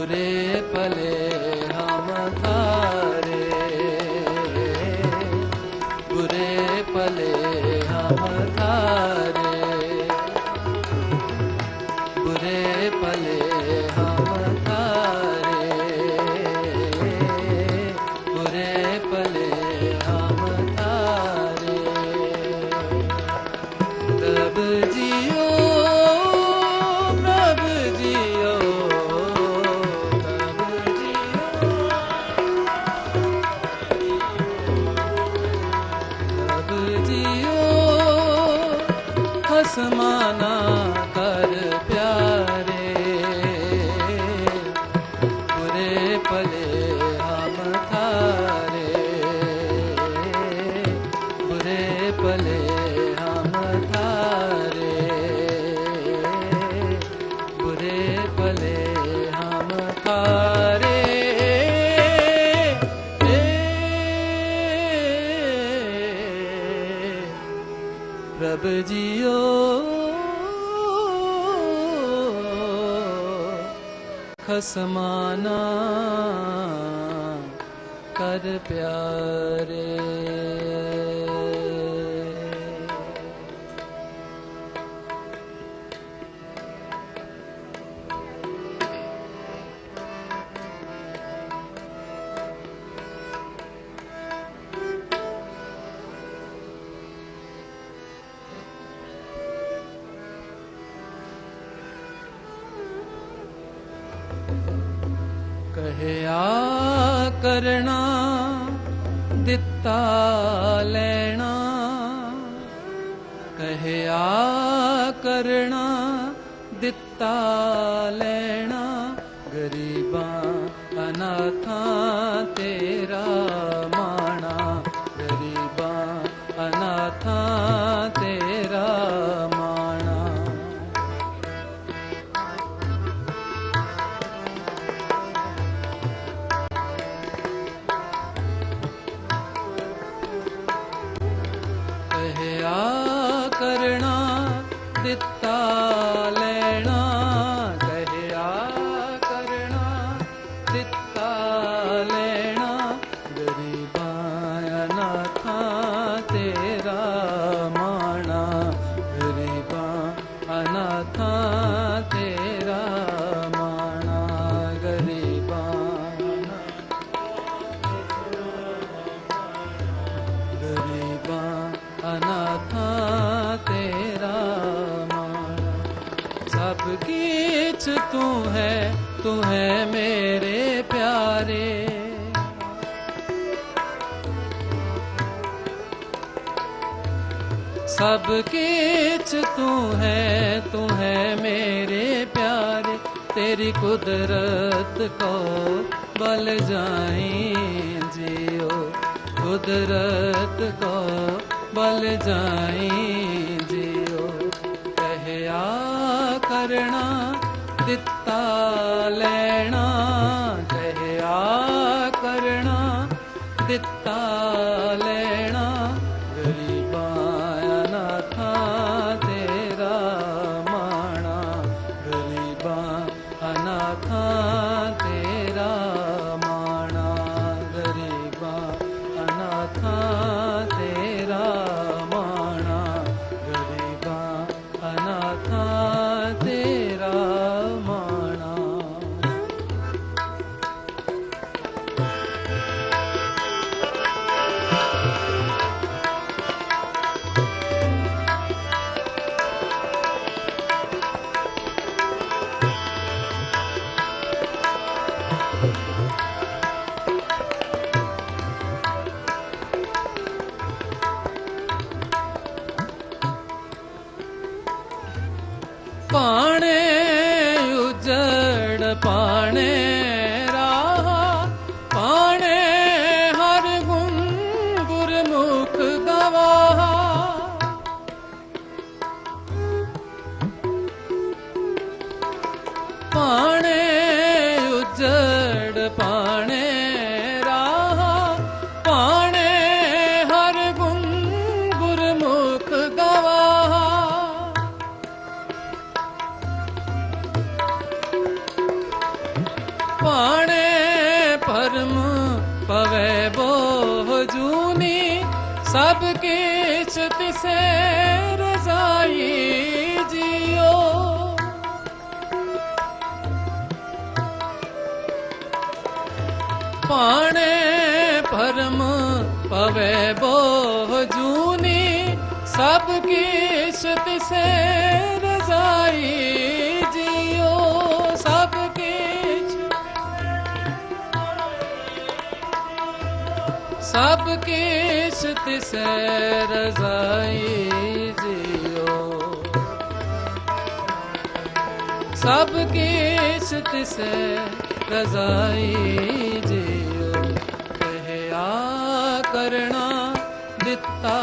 बुरे भले खसमाना rub JIO ਖਸਮਾਨਾ ਕਰ ਪਿਆਰੇ ਕਹਿਆ ਕਰਨਾ ਦਿੱਤਾ ਲੈਣਾ। ਕਹਿਆ ਕਰਨਾ ਦਿੱਤਾ ਲੈਣਾ। ਗਰੀਬਾਂ ਅਨਾਥਾਂ ਤੇਰਾ ਦਿੱਤਾ ਲੈਣਾ ਕਹਿਆ ਕਰਨਾ। ਦਿੱਤਾ ਲੈਣਾ ਗਰੀਬਾਂ ਅਨਾਥਾਂ ਤੇਰਾ है तू है मेरे प्यारे सब किच तू है तू है मेरे प्यारे तेरी कुदरत को बल जाए जियो कुदरत को बल जाए ਦਿੱਤਾ ਲੈਣਾ ਕਹਿਆ ਕਰਨਾ, ਦਿੱਤਾ ਲੈਣਾ, ਗਰੀਬਾਂ ਅਨਾਥਾਂ ਤੇਰਾ ਮਾਣਾ, ਗਰੀਬਾਂ ਅਨਾਥਾਂ ਤੇਰਾ ਮਾਣਾ, ਗਰੀਬਾਂ ਅਨਾਥਾਂ ਤੇਰਾ ਮਾਣਾ, ਗਰੀਬਾਂ ਅਨਾਥਾਂ பாணே ਸਭ ਕਿਛ ਤਿਸੈ ਰਜ਼ਾਈ ਜਿਓ ਪਾਣੇ ਪਰਮ ਪਵੇ ਬੋ ਜੂਨੀ, ਸਭ ਕਿਛ ਤਿਸੈ ਰਜ਼ਾਈ ਜਿਓ ਸਭ ਕਿਛ ਸਭ ਤਿਸੈ ਰਜ਼ਾਈ ਜਿਓ ਸਭ ਕਿਛ ਤਿਸੈ ਰਜ਼ਾਈ ਜਿਉ ਕਹਿਆ ਕਰਣਾ ਦਿੱਤਾ